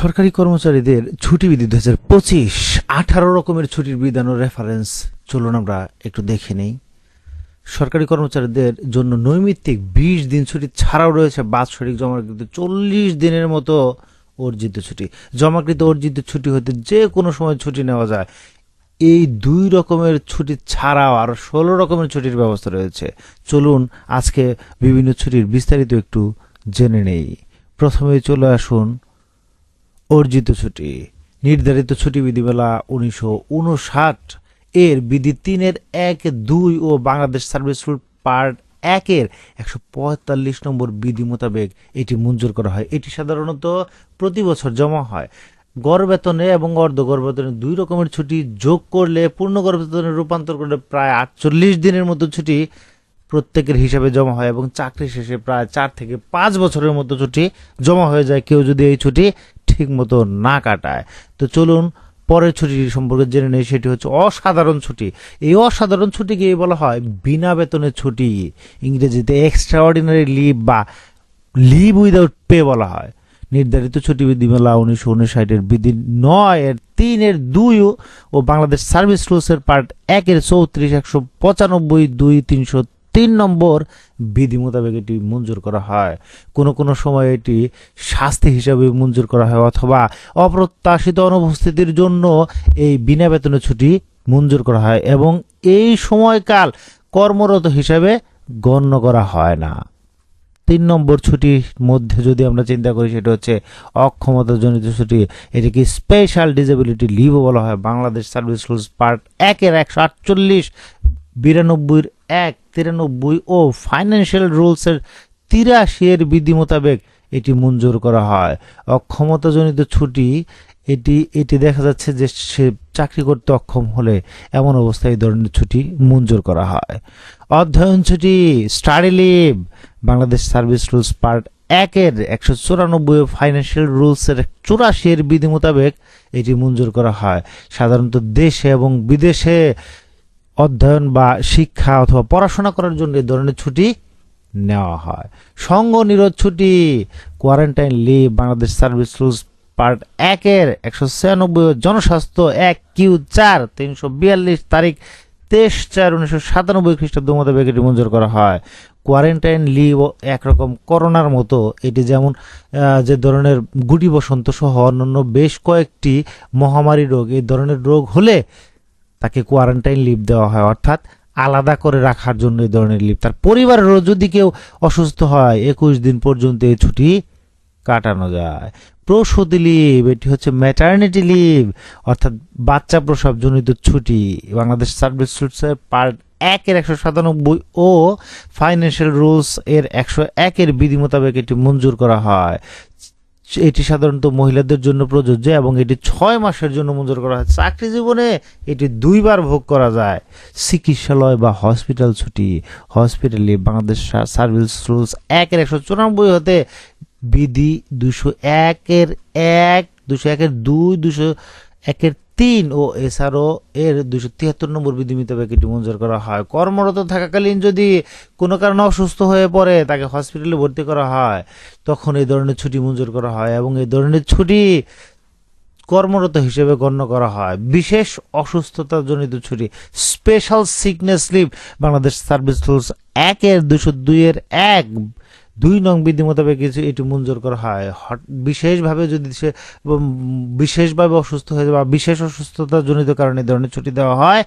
সরকারি কর্মচারীদের ছুটি বিধি দু হাজার পঁচিশ, আঠারো রকমের ছুটির বিধান ও রেফারেন্স চলুন আমরা একটু দেখে নেই। সরকারি কর্মচারীদের জন্য নৈমিত্তিক বিশ দিন ছুটি ছাড়াও রয়েছে বাৎসরিক জমাকৃত চল্লিশ দিনের মতো অর্জিত ছুটি। জমাকৃত অর্জিত ছুটি হতে যে কোনো সময় ছুটি নেওয়া যায়। এই দুই রকমের ছুটি ছাড়াও আরও ষোলো রকমের ছুটির ব্যবস্থা রয়েছে। চলুন আজকে বিভিন্ন ছুটির বিস্তারিত একটু জেনে নেই। প্রথমে চলে আসুন অর্জিত ছুটি। নির্ধারিত ছুটি বিধিমালা উনিশশো উনষাট। এর বিধি তিনের এক দুই ও বাংলাদেশ সার্ভিস রুল পার্ট একের একশো পঁয়তাল্লিশ নম্বর বিধি মোতাবেক এটি মঞ্জুর করা হয়। এটি সাধারণত প্রতি বছর জমা হয়। গড় বেতনে এবং অর্ধ গড় বেতনে দুই রকমের ছুটি যোগ করলে পূর্ণ গড় বেতনে রূপান্তর করলে প্রায় আটচল্লিশ দিনের মতো ছুটি প্রত্যেকের হিসাবে জমা হয় এবং চাকরি শেষে প্রায় চার থেকে পাঁচ বছরের মতো ছুটি জমা হয়ে যায়। কেউ যদি এই ছুটি ঠিক মতো না কাটায়। তো চলুন, পরের ছুটি সম্পর্কে জেনে নেই, সেটি হচ্ছে অসাধারণ ছুটি। এই অসাধারণ ছুটিকে বলা হয় বিনা বেতনের ছুটি। ইংরেজিতে এক্সট্রা অর্ডিনারি লিভ বা লিভ উইদাউট পে বলা হয়। নির্ধারিত ছুটি বিধিমালা উনিশশো উনষাটের বিধি নয় এর তিনের দুই ও- ও বাংলাদেশ সার্ভিস রুলসের পার্ট একের চৌত্রিশ, একশো পঁচানব্বই, দুই, তিনশো তিন নম্বর বিধি মোতাবেক এটি মঞ্জুর করা হয়। কোনো কোনো সময় এটি শাস্তি হিসাবে মঞ্জুর করা হয় অথবা অপ্রত্যাশিত অনুপস্থিতির জন্য এই বিনা বেতনের ছুটি মঞ্জুর করা হয় এবং এই সময়কাল কর্মরত হিসাবে গণ্য করা হয় না। তিন নম্বর ছুটির মধ্যে যদি আমরা চিন্তা করি, সেটা হচ্ছে অক্ষমতাজনিত ছুটি। এটিকে স্পেশাল ডিসেবিলিটি লিভও বলা হয়। বাংলাদেশ সার্ভিস রুলস পার্ট একের একশো আটচল্লিশ বিরানব্বইয়ের এক, তিরানব্বই ও ফাইন্যান্সিয়াল রুলসের তিরাশি এর বিধি মোতাবেক এটি মঞ্জুর করা হয়। অক্ষমতাজনিত ছুটি, এটি এটি দেখা যাচ্ছে যে সে চাকরি করতে অক্ষম হলে এমন অবস্থায় এই ধরনের ছুটি মঞ্জুর করা হয়। অধ্যয়ন ছুটি study leave Bangladesh service rules part একের একশো চুরানব্বই ফাইন্যান্সিয়াল রুলসের চুরাশি এর বিধি মোতাবেক এটি মঞ্জুর করা হয়। সাধারণত দেশে এবং বিদেশে অধ্যয়ন বা শিক্ষা অথবা পড়াশোনা করার জন্য এই ধরনের ছুটি নেওয়া হয়। সঙ্গ নিরোধ ছুটি quarantine leave Bangladesh service rules part একের একশো ছিয়ানব্বই জনস্বাস্থ্য এক, কিউ চার, তিনশো বিয়াল্লিশ তারিখ তেইশ চার উনিশশো সাতানব্বই খ্রিস্টাব্দ মোতাবেক এটি মঞ্জুর করা হয়। কোয়ারেন্টাইন লিভ একরকম করোনার মতো, এটি যেমন যে ধরনের গুটি বসন্ত সহ অন্যান্য বেশ কয়েকটি মহামারী রোগ, এই ধরনের রোগ হলে তাকে কোয়ারেন্টাইন লিভ দেওয়া হয়, অর্থাৎ আলাদা করে রাখার জন্য এই ধরনের লিভ তার পরিবারেরও যদি কেউ অসুস্থ হয়, একুশ দিন পর্যন্ত এই ছুটি কাটানো যায়। প্রসূতি লিভ এটি হচ্ছে ম্যাটার্নিটি লিভ অর্থাৎ বাচ্চা প্রসবজনিত ছুটি। বাংলাদেশ সার্ভিস রুলসের পার্ট একের একশো সাতানব্বই ও ফাইন্যান্সিয়াল রুলস এর একশো একের বিধি মোতাবেক এটি মঞ্জুর করা হয়। এটি সাধারণত মহিলাদের জন্য প্রযোজ্য এবং এটি ছয় মাসের জন্য মঞ্জুর করা হয়। চাকরি জীবনে এটি দুইবার ভোগ করা যায়। চিকিৎসালয় বা হসপিটাল ছুটি। হসপিটালে বাংলাদেশ সার্ভিস রুলস একের একশো চুরানব্বই হতে বিধি দুশো একের এক, দুশো একের দুই, দুশো একের তিন ও এছাড়াও এর দুশো তিয়াত্তর নম্বর বিধি মোতাবেক মঞ্জুর করা হয়। কর্মরত থাকাকালীন যদি কোনো কারণে অসুস্থ হয়ে পড়ে, তাকে হসপিটালে ভর্তি করা হয়, তখন এই ধরনের ছুটি মঞ্জুর করা হয় এবং এই ধরনের ছুটি কর্মরত হিসেবে গণ্য করা হয়। বিশেষ অসুস্থতাজনিত ছুটি special sickness leave Bangladesh service rules একের দুশো দুইয়ের এক দুই নং বিধি মোতাবেক কিছু এটি মঞ্জুর করা হয়। বিশেষভাবে যদি সে বিশেষভাবে অসুস্থ হয়ে বা বিশেষ অসুস্থতাজনিত কারণে এই ধরনের ছুটি দেওয়া হয়,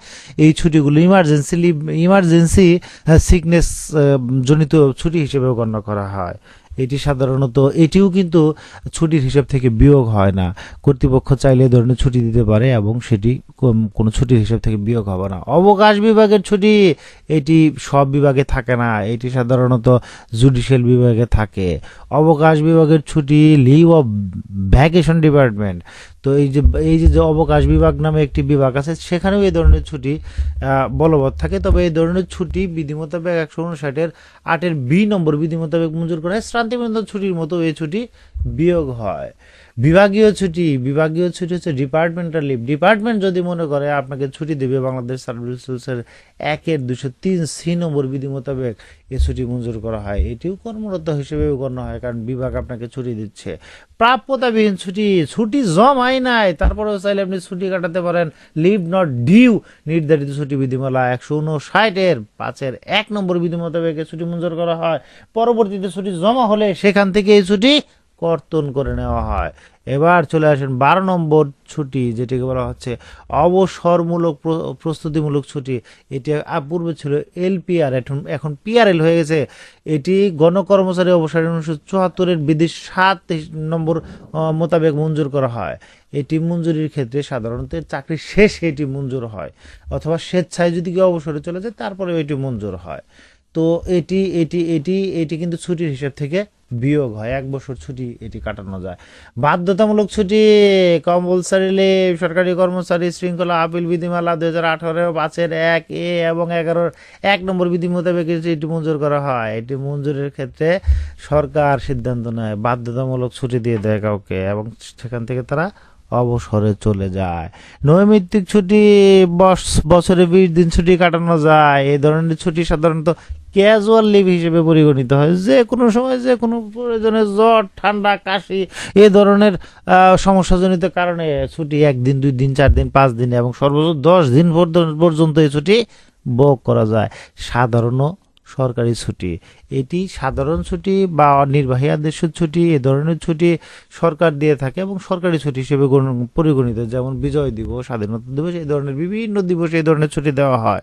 এই ছুটিগুলো ইমার্জেন্সি লিভ ইমার্জেন্সি সিকনেস জনিত ছুটি হিসেবে গণ্য করা হয়। এটি সাধারণত এটিও কিন্তু ছুটির হিসাব থেকে বিয়োগ হয় না। কর্তৃপক্ষ চাইলে ধরনের ছুটি দিতে পারে এবং সেটি কোনো ছুটির হিসাব থেকে বিয়োগ হবে না। অবকাশ বিভাগের ছুটি এটি সব বিভাগে থাকে না। এটি সাধারণত জুডিশিয়াল বিভাগে থাকে। অবকাশ বিভাগের ছুটি লিভ অফ ভ্যাকেশন ডিপার্টমেন্ট তো এই যে এই যে অবকাশ বিভাগ নামে একটি বিভাগ আছে, সেখানেও এই ধরনের ছুটি বলবৎ থাকে। তবে এই ধরনের ছুটি বিধি মোতাবেক একশো উনষাটের আটের বি নম্বর বিধি মোতাবেক মঞ্জুর করা হয়। শ্রান্তিবন্ধ ছুটির মতো এই ছুটি বিয়োগ হয়। বিভাগীয় ছুটি বিভাগীয় ছুটি হচ্ছে ডিপার্টমেন্টাল লিভ ডিপার্টমেন্ট যদি মনে করে, আপনাকে ছুটি দেবে বাংলাদেশ সার্ভিস একের দুশো তিন সি নম্বর বিধি মোতাবেক এ ছুটি মঞ্জুর করা হয়। এটিও কর্মরত হিসেবে গণ্য হয়, কারণ বিভাগ আপনাকে ছুটি দিচ্ছে। প্রাপ্যতাবিহীন ছুটি ছুটি জমাই নাই, তারপরেও চাইলে আপনি ছুটি কাটাতে পারেন। লিভ নট ডিউ নির্ধারিত ছুটি বিধিমালা একশো উনষাটের পাঁচের এক নম্বর বিধি মোতাবেক এ ছুটি মঞ্জুর করা হয়। পরবর্তীতে ছুটি জমা হলে সেখান থেকে এই ছুটি কর্তন করে নেওয়া হয়। এবার চলে আসেন বারো নম্বর ছুটি, যেটিকে বলা হচ্ছে অবসরমূলক প্র- প্রস্তুতিমূলক ছুটি। এটি পূর্বে ছিল এলপিআর এখন এখন পিআরএল হয়ে গেছে। এটি গণকর্মচারী অবসর উনিশশো চুয়াত্তরের বিধি সাত নম্বর মোতাবেক মঞ্জুর করা হয়। এটি মঞ্জুরির ক্ষেত্রে সাধারণত চাকরি শেষে এটি মঞ্জুর হয়, অথবা স্বেচ্ছায় যদি কেউ অবসরে চলে যায় তারপরে এটি মঞ্জুর হয়। তো এটি এটি এটি এটি কিন্তু ছুটির হিসাব থেকে বিয়োগ হয়, এক বছর ছুটি এটি কাটানো যায়। বাধ্যতামূলক ছুটি, কম্পালসারি লিভ সরকারি কর্মচারী শৃঙ্খলা আপিল বিধিমালা দুই হাজার আঠারো পাঁচের এক এ এবং এগারোর এক নম্বর বিধি মোতাবেক এটি মঞ্জুর করা হয়। এটি মঞ্জুরের ক্ষেত্রে সরকার সিদ্ধান্ত নেয়, বাধ্যতামূলক ছুটি দিয়ে দেয় কাউকে এবং সেখান থেকে তারা অবসরে চলে যায়। নৈমিত্তিক ছুটি বছরে বিশ দিন ছুটি কাটানো যায়। এই ধরনের ছুটি সাধারণত ক্যাজুয়াল লিভ হিসেবে পরিগণিত হয়। যে কোনো সময়, যে কোনো প্রয়োজনে জ্বর, ঠান্ডা, কাশি, এ ধরনের সমস্যাজনিত কারণে ছুটি একদিন, দুই দিন, চার দিন, পাঁচ দিন এবং সর্বোচ্চ দশ দিন পর্যন্ত- এই ছুটি ভোগ করা যায়। সাধারণ সরকারি ছুটি। এটি সাধারণ ছুটি বা নির্বাহী আদেশের ছুটি, এ ধরনের ছুটি সরকার দিয়ে থাকে এবং সরকারি ছুটি হিসেবে গণ- পরিগণিত। যেমন বিজয় দিবস, স্বাধীনতা দিবস, এই ধরনের বিভিন্ন দিবস এই ধরনের ছুটি দেওয়া হয়।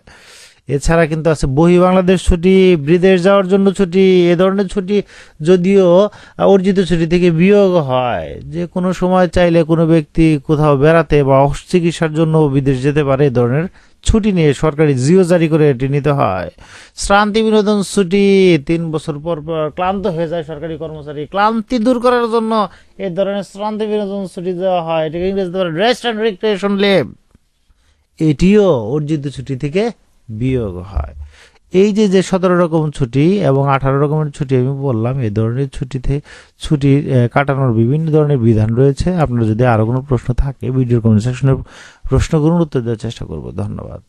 এছাড়া কিন্তু আছে বহি বাংলাদেশ ছুটি, বিদেশ যাওয়ার জন্য ছুটি, এ ধরনের ছুটি যদিও অর্জিত ছুটি থেকে বিয়োগ হয়। যে কোনো সময় চাইলে কোনো ব্যক্তি কোথাও বেড়াতে বা চিকিৎসার জন্য বিদেশ যেতে পারে এই ধরনের ছুটি নিয়ে সরকারি জিও জারি করে এটি নিতে হয়। শ্রান্তি বিনোদন ছুটি, তিন বছর পর পর ক্লান্ত হয়ে যায় সরকারি কর্মচারী। ক্লান্তি দূর করার জন্য এ ধরনের শ্রান্তি বিনোদন ছুটি দেওয়া হয়। এটাকে ইংরেজিতে বলে রেস্ট অ্যান্ড রিক্রিয়েশন লেভ এটিও অর্জিত ছুটি থেকে বিয়োগ হয়। এই যে যে সতেরো রকম ছুটি এবং আঠারো রকমের ছুটি আমি বললাম, এই ধরনের ছুটিতে ছুটি কাটানোর বিভিন্ন ধরনের বিধান রয়েছে। আপনার যদি আরও কোনো প্রশ্ন থাকে, ভিডিওর কমেন্ট সেকশনে প্রশ্ন করুন, উত্তর দেওয়ার চেষ্টা করব। ধন্যবাদ।